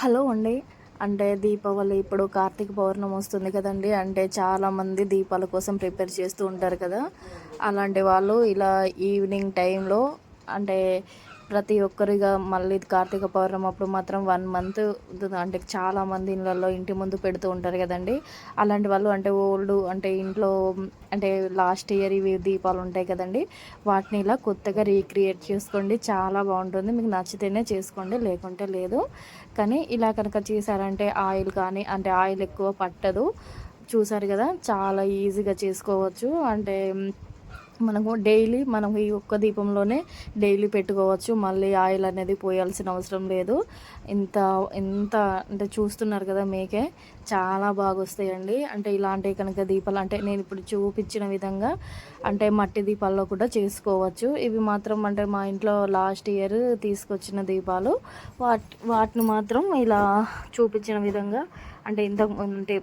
Hello అండి. అంటే దీపావళి ఇప్పుడు కార్తీక పౌర్ణమి వస్తుంది కదండి. అంటే చాలామంది దీపాల కోసం ప్రిపేర్ చేస్తూ ఉంటారు కదా. అలాంటి వాళ్ళు ఇలా ఈవినింగ్ టైంలో అంటే ప్రతి ఒక్కరిగా మళ్ళీ కార్తీక పౌర్ణమి అప్పుడు మాత్రం వన్ మంత్ అంటే చాలా మంది ఇళ్ళల్లో ఇంటి ముందు పెడుతూ ఉంటారు కదండి. అలాంటి వాళ్ళు అంటే ఓల్డ్ అంటే ఇంట్లో అంటే లాస్ట్ ఇయర్ ఇవి దీపాలు ఉంటాయి కదండి. వాటిని ఇలా కొత్తగా రీక్రియేట్ చేసుకోండి. చాలా బాగుంటుంది. మీకు నచ్చితేనే చేసుకోండి లేకుంటే లేదు. కానీ ఇలా కనుక చేశారంటే ఆయిల్ కానీ అంటే ఆయిల్ ఎక్కువ పట్టదు. చూసారు కదా? చాలా ఈజీగా చేసుకోవచ్చు. అంటే మనము డైలీ మనం ఈ ఒక్క దీపంలోనే డైలీ పెట్టుకోవచ్చు. మళ్ళీ ఆయిల్ అనేది పోయాల్సిన అవసరం లేదు. ఇంత ఎంత అంటే చూస్తున్నారు కదా మీకే చాలా బాగా వస్తాయండి అంటే ఇలాంటి కనుక దీపాలు అంటే నేను ఇప్పుడు చూపించిన విధంగా అంటే మట్టి దీపాల్లో కూడా చేసుకోవచ్చు. ఇవి మాత్రం అంటే మా ఇంట్లో లాస్ట్ ఇయర్ తీసుకొచ్చిన దీపాలు. వాటి వాటిని మాత్రం ఇలా చూపించిన విధంగా అంటే ఇంత అంటే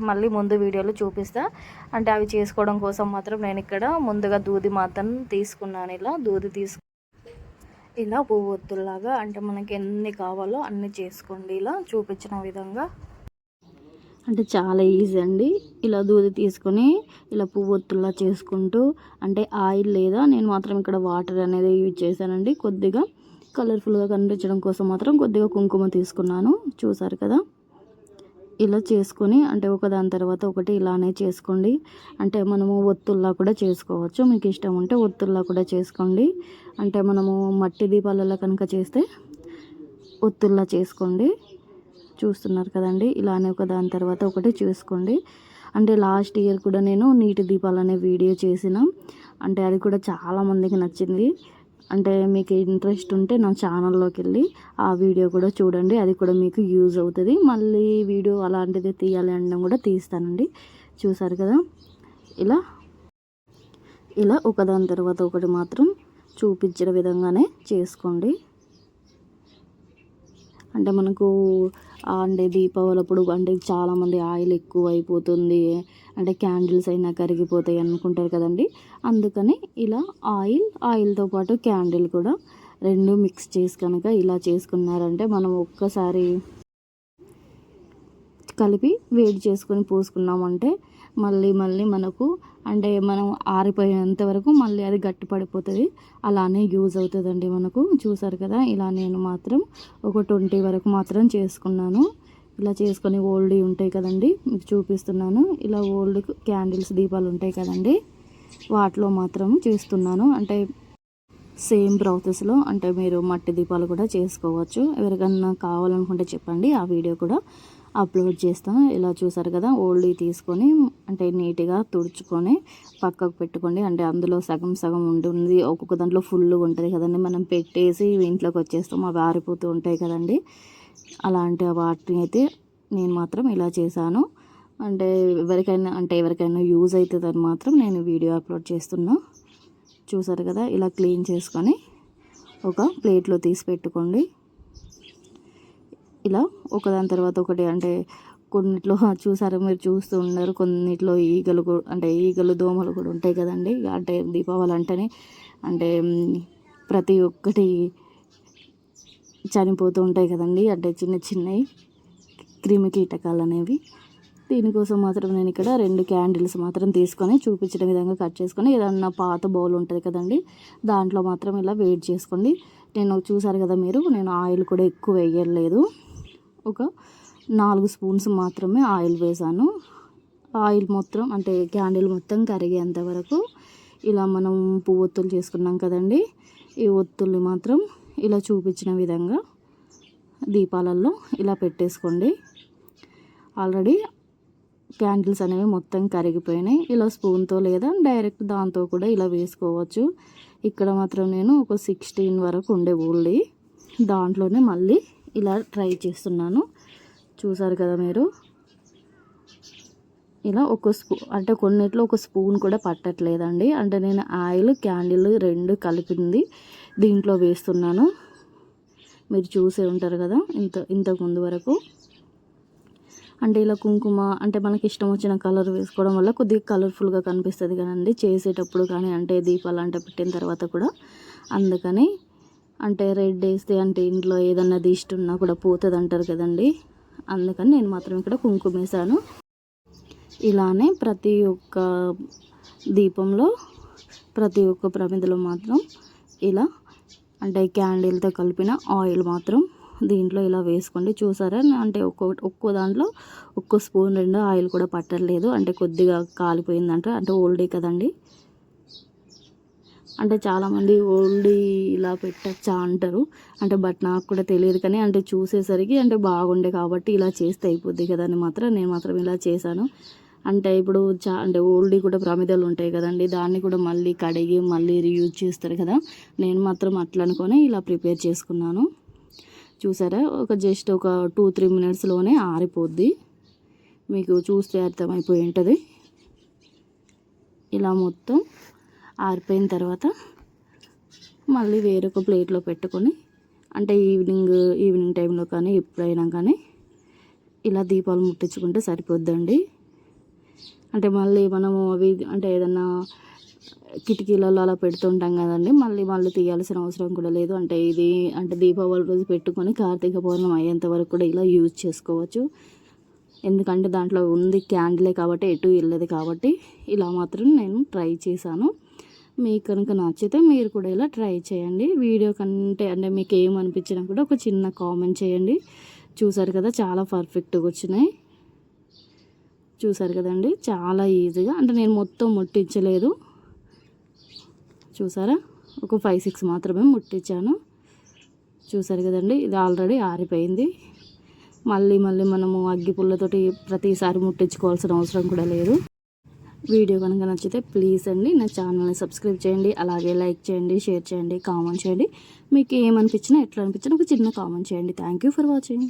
మళ్ళీ ముందు వీడియోలో చూపిస్తా. అంటే అవి చేసుకోవడం కోసం మాత్రం నేను ఇక్కడ ముందుగా దూది మాత్రం తీసుకున్నాను. ఇలా దూది తీసుకు ఇలా పువ్వొత్తులాగా అంటే మనకి ఎన్ని కావాలో అన్ని చేసుకోండి. ఇలా చూపించిన విధంగా. అంటే చాలా ఈజీ అండి. ఇలా దూది తీసుకొని ఇలా పువ్వొత్తుల్లా చేసుకుంటూ అంటే ఆయిల్ లేదా నేను మాత్రం ఇక్కడ వాటర్ అనేది యూజ్ చేశానండి. కొద్దిగా కలర్ఫుల్గా కనిపించడం కోసం మాత్రం కొద్దిగా కుంకుమ తీసుకున్నాను. చూసారు కదా? ఇలా చేసుకొని అంటే ఒకదాని తర్వాత ఒకటి ఇలానే చేసుకోండి. అంటే మనము ఒత్తుల్లా కూడా చేసుకోవచ్చు. మీకు ఇష్టం ఉంటే ఒత్తుల్లా కూడా చేసుకోండి. అంటే మనము మట్టి దీపాలలో కనుక చేస్తే ఒత్తుల్లా చేసుకోండి. చూస్తున్నారు కదండి? ఇలానే ఒక దాని తర్వాత ఒకటి చేసుకోండి. అంటే లాస్ట్ ఇయర్ కూడా నేను నీటి దీపాలు అనే వీడియో చేసిన. అంటే అది కూడా చాలామందికి నచ్చింది. అంటే మీకు ఇంట్రెస్ట్ ఉంటే నా ఛానల్లోకి వెళ్ళి ఆ వీడియో కూడా చూడండి. అది కూడా మీకు యూజ్ అవుతుంది. మళ్ళీ వీడియో అలాంటిది తీయాలి అనడం కూడా తీస్తానండి. చూసారు కదా? ఇలా ఇలా ఒకదాని తర్వాత ఒకటి మాత్రం చూపించిన విధంగానే చేసుకోండి. అంటే మనకు అంటే దీపావళి అప్పుడు అంటే చాలామంది ఆయిల్ ఎక్కువ అయిపోతుంది అంటే క్యాండిల్స్ అయినా కరిగిపోతాయి అనుకుంటారు కదండి. అందుకని ఇలా ఆయిల్ ఆయిల్తో పాటు క్యాండిల్ కూడా రెండు మిక్స్ చేసి కనుక ఇలా చేసుకున్నారంటే మనం ఒక్కసారి కలిపి వేడి చేసుకొని పోసుకున్నామంటే మళ్ళీ మళ్ళీ మనకు అంటే మనం ఆరిపోయేంత వరకు మళ్ళీ అది గట్టి పడిపోతుంది అలానే యూజ్ అవుతుందండి మనకు. చూసారు కదా ఇలా నేను మాత్రం ఒక ట్వంటీ వరకు మాత్రం చేసుకున్నాను. ఇలా చేసుకొని ఓల్డ్ ఉంటాయి కదండి మీకు చూపిస్తున్నాను. ఇలా ఓల్డ్ క్యాండిల్స్ దీపాలు ఉంటాయి కదండి వాటిలో మాత్రం చేస్తున్నాను. అంటే సేమ్ ప్రాసెస్లో అంటే మీరు మట్టి దీపాలు కూడా చేసుకోవచ్చు. ఎవరికన్నా కావాలనుకుంటే చెప్పండి ఆ వీడియో కూడా అప్లోడ్ చేస్తాను. ఇలా చూసారు కదా ఓల్డ్ తీసుకొని అంటే నీట్గా తుడుచుకొని పక్కకు పెట్టుకోండి. అంటే అందులో సగం సగం ఉంటుంది. ఒక్కొక్క దాంట్లో ఫుల్గా ఉంటుంది కదండి. మనం పెట్టేసి ఇంట్లోకి వచ్చేస్తాం. అవి ఆరిపోతూ ఉంటాయి కదండి. అలాంటి వాటిని అయితే నేను మాత్రం ఇలా చేశాను. అంటే ఎవరికైనా అంటే ఎవరికైనా యూజ్ అవుతుందని మాత్రం నేను వీడియో అప్లోడ్ చేస్తున్నా. చూసారు కదా ఇలా క్లీన్ చేసుకొని ఒక ప్లేట్లో తీసి పెట్టుకోండి. ఇలా ఒకదాని తర్వాత ఒకటి అంటే కొన్నిట్లో చూసారు? మీరు చూస్తూ ఉన్నారు. కొన్నిట్లో ఈగలు కూడా అంటే ఈగలు దోమలు కూడా ఉంటాయి కదండి. అంటే దీపావళి అంటేనే అంటే ప్రతి ఒక్కటి చనిపోతూ ఉంటాయి కదండి. అంటే చిన్న చిన్నవి క్రిమి కీటకాలు అనేవి. దీనికోసం మాత్రం నేను ఇక్కడ రెండు క్యాండిల్స్ మాత్రం తీసుకొని చూపించిన విధంగా కట్ చేసుకొని ఏదన్నా పాత బౌల్ ఉంటుంది కదండి దాంట్లో మాత్రం ఇలా వేడి చేసుకోండి. నేను చూసారు కదా మీరు నేను ఆయిల్ కూడా ఎక్కువ వేయలేదు. ఒక నాలుగు స్పూన్స్ మాత్రమే ఆయిల్ వేసాను. ఆయిల్ మొత్తం అంటే క్యాండిల్ మొత్తం కరిగేంత వరకు ఇలా మనం పువ్వు ఒత్తులు చేసుకున్నాం కదండి ఈ ఒత్తుల్ని మాత్రం ఇలా చూపించిన విధంగా దీపాలలో ఇలా పెట్టేసుకోండి. ఆల్రెడీ క్యాండిల్స్ అనేవి మొత్తం కరిగిపోయినాయి. ఇలా స్పూన్తో లేదా డైరెక్ట్ దాంతో కూడా ఇలా వేసుకోవచ్చు. ఇక్కడ మాత్రం నేను ఒక సిక్స్టీన్ వరకు ఉండే ఊళ్ళి దాంట్లోనే మళ్ళీ ఇలా ట్రై చేస్తున్నాను. చూసారు కదా మీరు? ఇలా ఒక స్పూ అంటే కొన్నిట్లో ఒక స్పూన్ కూడా పట్టట్లేదండి. అంటే నేను ఆయిల్ క్యాండిల్ రెండు కలిపింది దీంట్లో వేస్తున్నాను. మీరు చూసే ఉంటారు కదా ఇంత ఇంతకు ముందు వరకు. అంటే ఇలా కుంకుమ అంటే మనకి ఇష్టం వచ్చిన కలర్ వేసుకోవడం వల్ల కొద్దిగా కలర్ఫుల్గా కనిపిస్తుంది కదండి. చేసేటప్పుడు కానీ అంటే దీపాలు అంటే పెట్టిన తర్వాత కూడా. అందుకని అంటే రెడ్ వేస్తే అంటే ఇంట్లో ఏదన్నా దిష్టి ఉన్నా కూడా పోతుంది అంటారు కదండి. అందుకని నేను మాత్రం ఇక్కడ కుంకుమ వేసాను ఇలానే ప్రతి ఒక్క దీపంలో ప్రతి ఒక్క ప్రమిదలో మాత్రం ఇలా అంటే క్యాండిల్తో కలిపిన ఆయిల్ మాత్రం దీంట్లో ఇలా వేసుకోండి. చూసారా? అంటే ఒక్కో ఒక్కో దాంట్లో ఒక్కో స్పూన్ రెండు ఆయిల్ కూడా పట్టలేదు అంటే కొద్దిగా కాలిపోయిందంట. అంటే ఓల్డే కదండి. అంటే చాలామంది ఓల్డ్ ఇలా పెట్టచ్చా అంటారు. అంటే బట్ నాకు కూడా తెలియదు కానీ అంటే చూసేసరికి అంటే బాగుండే కాబట్టి ఇలా చేస్తే అయిపోద్ది కదా అని మాత్రం నేను మాత్రం ఇలా చేశాను. అంటే ఇప్పుడు చా అంటే ఓల్డ్ కూడా ప్రమిదలు ఉంటాయి కదండి. దాన్ని కూడా మళ్ళీ కడిగి మళ్ళీ రీయూజ్ చేస్తారు కదా. నేను మాత్రం అట్లా అనుకొని ఇలా ప్రిపేర్ చేసుకున్నాను. చూసారా? ఒక జస్ట్ ఒక టూ త్రీ మినిట్స్లోనే ఆరిపోద్ది. మీకు చూస్తే అర్థమైపోయి ఉంటుంది. ఇలా మొత్తం ఆరిపోయిన తర్వాత మళ్ళీ వేరొక ప్లేట్లో పెట్టుకొని అంటే ఈవినింగ్ ఈవినింగ్ టైంలో కానీ ఎప్పుడైనా కానీ ఇలా దీపాలు ముట్టించుకుంటే సరిపోద్దండి. అంటే మళ్ళీ మనము అవి అంటే ఏదన్నా కిటికీలలో అలా పెడుతుంటాం కదండి మళ్ళీ మళ్ళీ తీయాల్సిన అవసరం కూడా లేదు. అంటే ఇది అంటే దీపావళి రోజు పెట్టుకొని కార్తీక పౌర్ణమి అయ్యేంత వరకు కూడా ఇలా యూజ్ చేసుకోవచ్చు. ఎందుకంటే దాంట్లో ఉంది క్యాండిలే కాబట్టి ఎటు వెళ్ళదు కాబట్టి ఇలా మాత్రం నేను ట్రై చేశాను. మీకు కనుక నచ్చితే మీరు కూడా ఇలా ట్రై చేయండి. వీడియో కంటే అంటే మీకు ఏమనిపించినా కూడా ఒక చిన్న కామెంట్ చేయండి. చూసారు కదా చాలా పర్ఫెక్ట్గా వచ్చినాయి. చూసారు కదండి చాలా ఈజీగా. అంటే నేను మొత్తం ముట్టించలేదు. చూసారా? ఒక ఫైవ్ సిక్స్ మాత్రమే ముట్టించాను. చూసారు కదండి ఇది ఆల్రెడీ ఆరిపోయింది. మళ్ళీ మళ్ళీ మనము అగ్గి పుల్లతోటి ప్రతిసారి ముట్టించుకోవాల్సిన అవసరం కూడా లేదు. వీడియో కనుక నచ్చితే ప్లీజ్ అండి నా ఛానల్ని సబ్స్క్రైబ్ చేయండి అలాగే లైక్ చేయండి షేర్ చేయండి కామెంట్ చేయండి. మీకు ఏమనిపించినా ఎట్లా అనిపించినా ఒక చిన్న కామెంట్ చేయండి. Thank you for watching